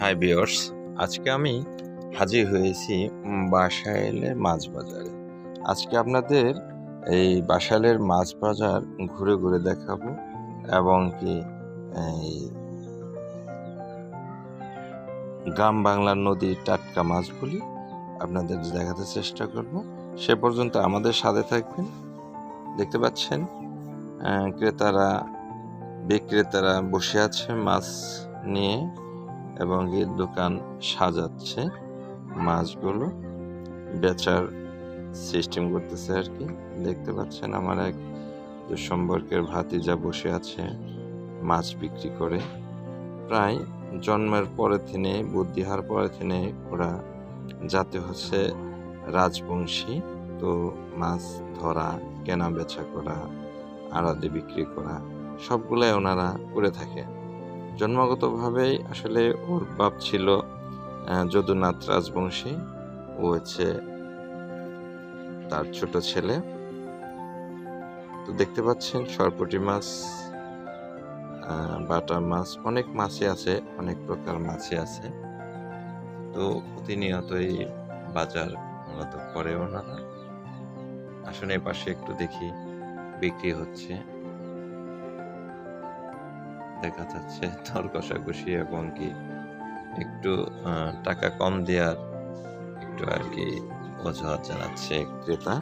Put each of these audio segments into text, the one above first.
High বিয়ার্স আজকে আমি হাজির হয়েছি বাসাইলের মাছ বাজারে। আজকে আপনাদের এই বাসাইলের মাছ বাজার ঘুরে ঘুরে দেখাবো এবং কি এই গ্রাম বাংলার নদীর টাটকা মাছগুলি আপনাদের দেখাতে চেষ্টা করব। সে পর্যন্ত আমাদের সাথে থাকবেন। দেখতে পাচ্ছেন ক্রেতারা, বিক্রেতারা বসে আছে মাছ নিয়ে এবং এই দোকান সাজাচ্ছে। মাছগুলো বেচার সিস্টেম করতেছে আর কি। দেখতে পাচ্ছেন আমার এক সম্পর্কের ভাতিজা বসে আছে মাছ বিক্রি করে। প্রায় জন্মের পরে থেকে বুদ্ধি হওয়ার পরে থেকে ওরা যাতে হচ্ছে রাজবংশী। তো মাছ ধরা কেনা বেচা করা, আড়াতে বিক্রি করা, সবগুলাই ওনারা করে থাকে। জন্মগতভাবেই আসলে ওর বাপ ছিল যদুনাথ রাজবংশী। ও হচ্ছে তার ছোট ছেলে। তো দেখতে পাচ্ছেন, সরপটি মাছ বাটা মাছ, অনেক মাছই আছে, অনেক প্রকার মাছই আছে। তো প্রতিনিয়তই বাজার মূলত করে ওনারা। আসলে পাশে একটু দেখি, বিক্রি হচ্ছে। দেখা যাচ্ছে দর কষাকষি এবং কি একটু টাকা কম দেওয়ার একটু আর কি অজুহাত জানাচ্ছে ক্রেতা।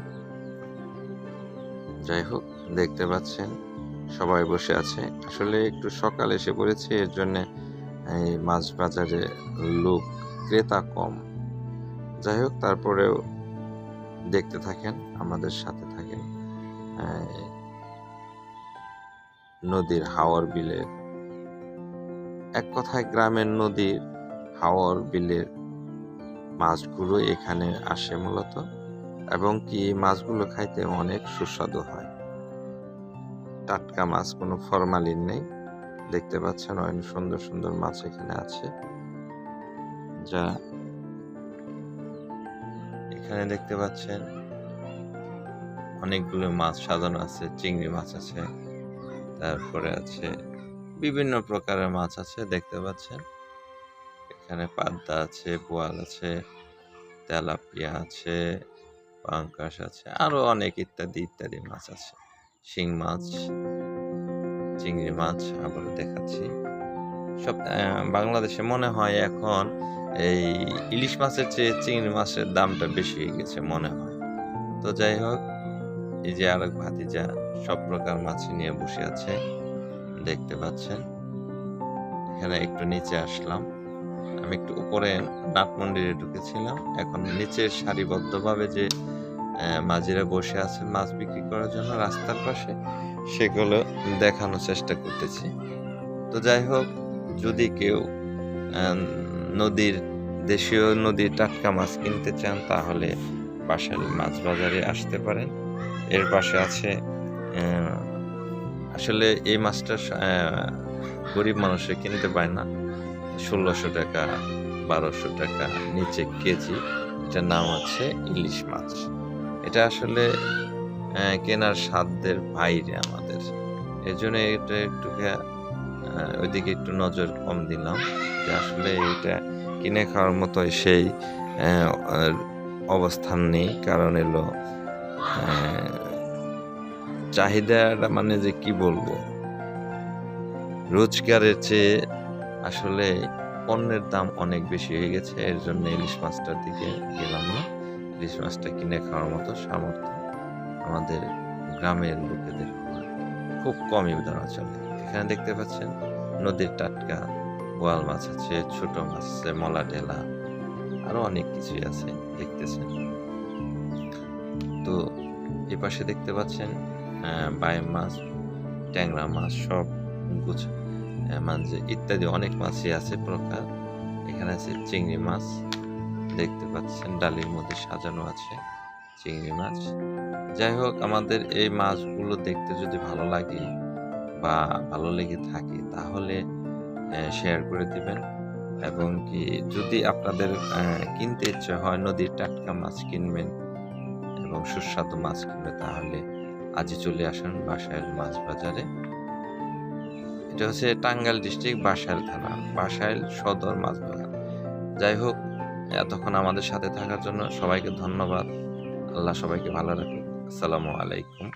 যাই হোক, দেখতে পাচ্ছেন, সবাই বসে আছে। আসলে একটু সকাল এসে পড়েছে, এর জন্য এই মাছ বাজারে লোক, ক্রেতা কম। যাই হোক, তারপরেও দেখতে থাকেন, আমাদের সাথে থাকেন নদীর হাওয়ার বিলের এক কথায় গ্রামের নদীর হাওয়ার বিলের মাছগুলো এখানে আসে মূলত এবং কি মাছগুলো খাইতে অনেক সুস্বাদু হয়। টাটকা মাছ কোনো ফরমালিন নেই। দেখতে পাচ্ছেন অনেক সুন্দর সুন্দর মাছ এখানে আছে। যা এখানে দেখতে পাচ্ছেন অনেকগুলো মাছ সাজানো আছে, চিংড়ি মাছ আছে, তারপরে আছে বিভিন্ন প্রকারের মাছ আছে, দেখতে পাচ্ছেন। এখানে পাবদা আছে, বোয়াল আছে, তেলাপিয়া আছে, পাঙ্কাশ আছে, আরও অনেক ইত্যাদি ইত্যাদি মাছ আছে। শিং মাছ, চিংড়ি মাছ আবার দেখাচ্ছি। সব বাংলাদেশে মনে হয় এখন এই ইলিশ মাছের চেয়ে চিংড়ি মাছের দামটা বেশি হয়ে গেছে মনে হয়। তো যাই হোক, এই যে আরেক ভাতিজা সব প্রকার মাছ নিয়ে বসে আছে। দেখতে পাচ্ছেন। এখানে একটু নিচে আসলাম। আমি একটু উপরে নাট মন্দিরে ঢুকেছিলাম। এখন নিচে সারিবদ্ধভাবে যে মাঝিরা বসে আছে মাছ বিক্রি করার জন্য রাস্তার পাশে, সেগুলো দেখানোর চেষ্টা করতেছি। তো যাই হোক, যদি কেউ নদীর, দেশীয় নদীর টাটকা মাছ কিনতে চান, তাহলে বাসার মাছ বাজারে আসতে পারেন। এর পাশে আছে আসলে এই মাছটা গরিব মানুষে কিনতে পায় না। ষোলোশো টাকা, বারোশো টাকা নিচে কেজি, এটার নাম হচ্ছে ইলিশ মাছ। এটা আসলে কেনার সাধ্যের বাইরে আমাদের। এই জন্য এটা একটু ওইদিকে একটু নজর কম দিলাম যে আসলে এটা কিনে খাওয়ার মতো সেই অবস্থান নেই। কারণ এলো চাহিদাটা মানে যে কি বলব? রোজগারের চেয়ে আসলে পণ্যের দাম অনেক বেশি হয়ে গেছে, এর জন্য ইলিশ মাছটার দিকে গেলাম না। ইলিশ মাছটা কিনে খাওয়ার মতো সামর্থ্য আমাদের গ্রামের লোকেদের খুব কমই ধরা চলে। এখানে দেখতে পাচ্ছেন নদীর টাটকা বোয়াল মাছ আছে, ছোট মাছ আছে, মলা ঢেলা আরও অনেক কিছুই আছে, দেখতেছেন। তো এ পাশে দেখতে পাচ্ছেন বাইম মাছ, ট্যাংরা মাছ, সব গুছ মাঝে ইত্যাদি অনেক মাছই আছে প্রকার। এখানে আছে চিংড়ি মাছ, দেখতে পাচ্ছেন ডালির মধ্যে সাজানো আছে চিংড়ি মাছ। যাই হোক, আমাদের এই মাছগুলো দেখতে যদি ভালো লাগে বা ভালো লেগে থাকে, তাহলে শেয়ার করে দিবেন। এবং কি, যদি আপনাদের কিনতে ইচ্ছে হয় নদীর টাটকা মাছ কিনবেন এবং সুস্বাদু মাছ কিনবে, তাহলে আজই চলে আসেন বাসায়ের মাছ বাজারে এটা হচ্ছে টাঙ্গাইল ডিস্ট্রিক্ট বাসাইল থানা, বাসাইল সদর মাছ বাজার যাই হোক, এতক্ষণ আমাদের সাথে থাকার জন্য সবাইকে ধন্যবাদ। আল্লাহ সবাইকে ভালো রাখুন আসসালামু আলাইকুম।